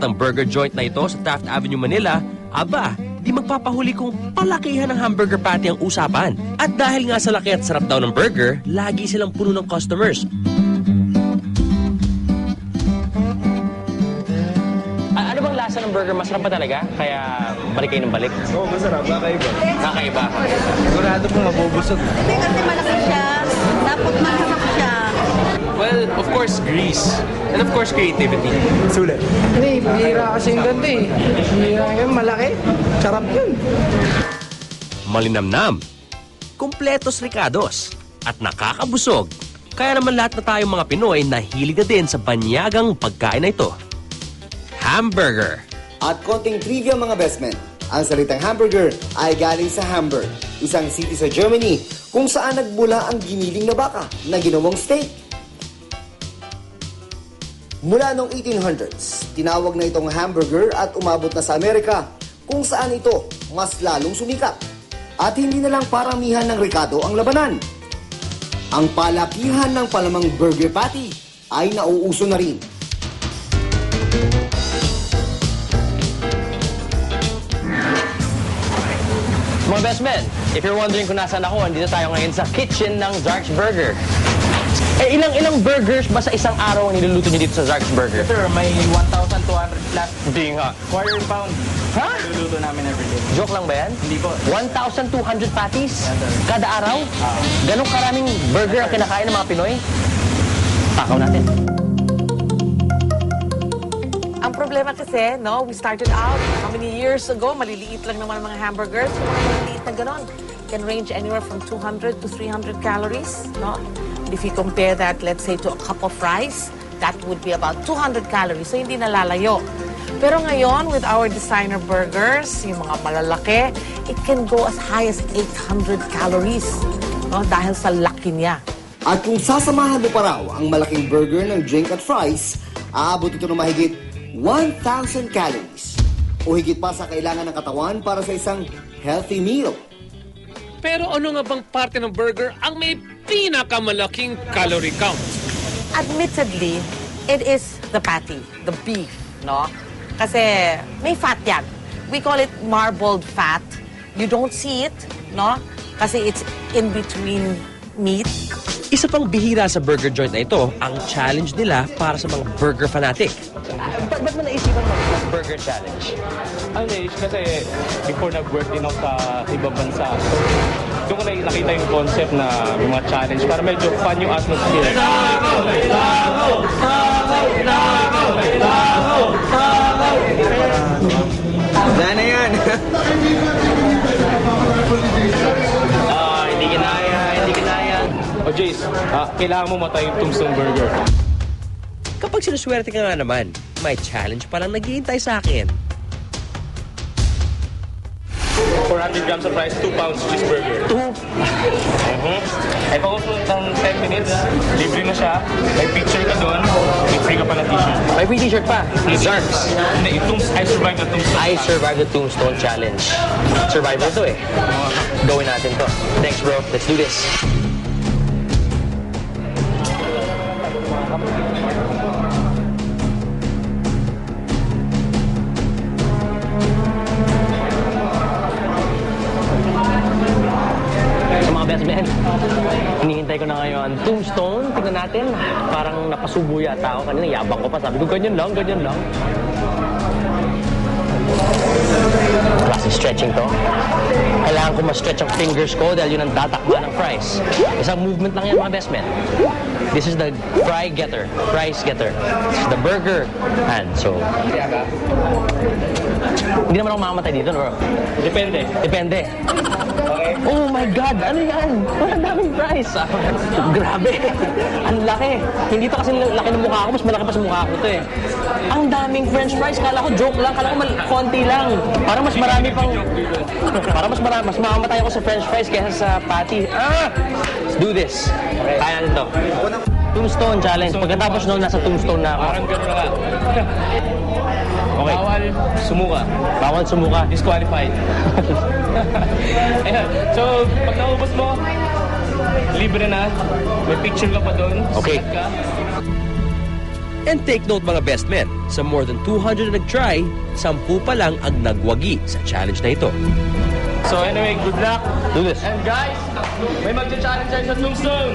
ng burger joint na ito sa Taft Avenue, Manila, aba, di magpapahuli kung palakihan ng hamburger patty ang usapan. At dahil nga sa laki at sarap daw ng burger, lagi silang puno ng customers. ano bang lasa ng burger? Masarap ba talaga? Kaya balik kayo ng balik? Oo, masarap. Kakaiba. Kakaiba. Sigurado po mabubusog. Hindi kasi malaki siya. Dapat siya. Well, of course, grease. And of course, creativity. Sulit. Hindi, bihira kasi yung ganito eh. Bihira yun, malaki. Sarap yun. malinamnam, kumpletos ricados, at nakakabusog. Kaya naman lahat na tayong mga Pinoy nahilig na din sa banyagang pagkain na ito. Hamburger. At konting trivia mga bestmen. Ang salitang hamburger ay galing sa Hamburg, isang city sa Germany kung saan nagmula ang giniling na baka na ginawang steak. Mula noong 1800s, tinawag na itong hamburger at umabot na sa Amerika kung saan ito mas lalong sumikat. At hindi na lang paramihan ng ricado ang labanan. Ang palakihan ng palamang burger patty ay nauuso na rin. Mga best men, if you're wondering kung nasaan ako, andito tayo ngayon sa kitchen ng Zark's Burger. Eh, ilang-ilang burgers ba sa isang araw ang niluluto niyo dito sa Zark's Burger? Sir, may 1,200 plus Hindi nga. quarter pound. Ha? Luluto namin every day. Joke lang ba yan? Hindi po. 1,200 patties Yes, sir. kada araw? Ganong karaming burger ang kinakain ng mga Pinoy? Takaw natin. Ang problema kasi, no, we started out, how many years ago, maliliit lang naman ang mga hamburgers. Yung mga maliliit na ganon can range anywhere from 200 to 300 calories, no? If you compare that, let's say, to a cup of rice, that would be about 200 calories. So, hindi nalalayo. Pero ngayon, with our designer burgers, yung mga malalaki, it can go as high as 800 calories, no? Dahil sa laki niya. At kung sasamahan mo pa raw ang malaking burger ng drink at fries, aabot ito ng mahigit 1,000 calories. O higit pa sa kailangan ng katawan para sa isang healthy meal. Pero ano nga bang parte ng burger ang may pinakamalaking calorie count? Admittedly, it is the patty, the beef, no? Kasi may fat yan. We call it marbled fat. You don't see it, no? Kasi it's in between meat. Isa pang bihira sa burger joint na ito, ang challenge nila para sa mga burger fanatic. Ba't ba't mo mag-burger challenge? Ano eh, kasi before nag-work din ako sa ibang bansa. So, doon ko na nakita yung concept na may mga challenge para medyo fun yung atmosphere. Wala na yan. Ah, hindi kinaya, hindi kinaya. O Jace, ah, kailangan mo matay yung tombstone burger. Kapag sinuswerte ka nga naman, may challenge pa lang naghihintay sa akin. 400 grams of rice, 2 pounds cheeseburger. 2? Uh-huh. Ay, pag-upload ng 10 minutes, libre na siya. May picture ka doon, may free ka pa na t-shirt. May free t-shirt pa. Zarks. Hindi, yung tombs- I survived the tombstone. I survived the Tombstone Challenge. Survivor to eh. Gawin natin to. Thanks bro. Let's do this. Best men, hinihintay ko na ngayon tombstone. Tingnan natin, parang napasubo yata ako kanina. Yabang ko pa. Sabi ko, ganyan lang, ganyan lang. Klase stretching to. Kailangan ko ma-stretch ang fingers ko dahil yun ang tatakba ng fries. Isang movement lang yan mga best men. This is the fry getter, fries getter. This is the burger hand. So, hindi naman ako mamamatay dito, bro. Depende. Depende. Oh my God! Ano yan? Ang daming fries. Ah, Grabe. Ang laki. Hindi to kasi laki ng mukha ko. Mas malaki pa sa mukha ko to eh. Ang daming french fries. Kala ko joke lang. Kala ko mal konti lang. Parang mas marami pang... Parang mas marami. Mas mamamatay ako sa french fries kaysa sa patty. Ah! Let's do this. Kaya natin to. Tombstone challenge. Pagkatapos nung nasa tombstone na ako. Parang gano'n na nga. Okay. Bawal sumuka. Bawal sumuka. Disqualified. Ayun. So, pag naubos mo, libre na. May picture ka pa doon. Okay. Ka. And take note mga best men, sa more than 200 na nag-try, 10 pa lang ang nagwagi sa challenge na ito. So anyway, good luck. Do this. And guys, may magcha-challenge tayo sa tombstone.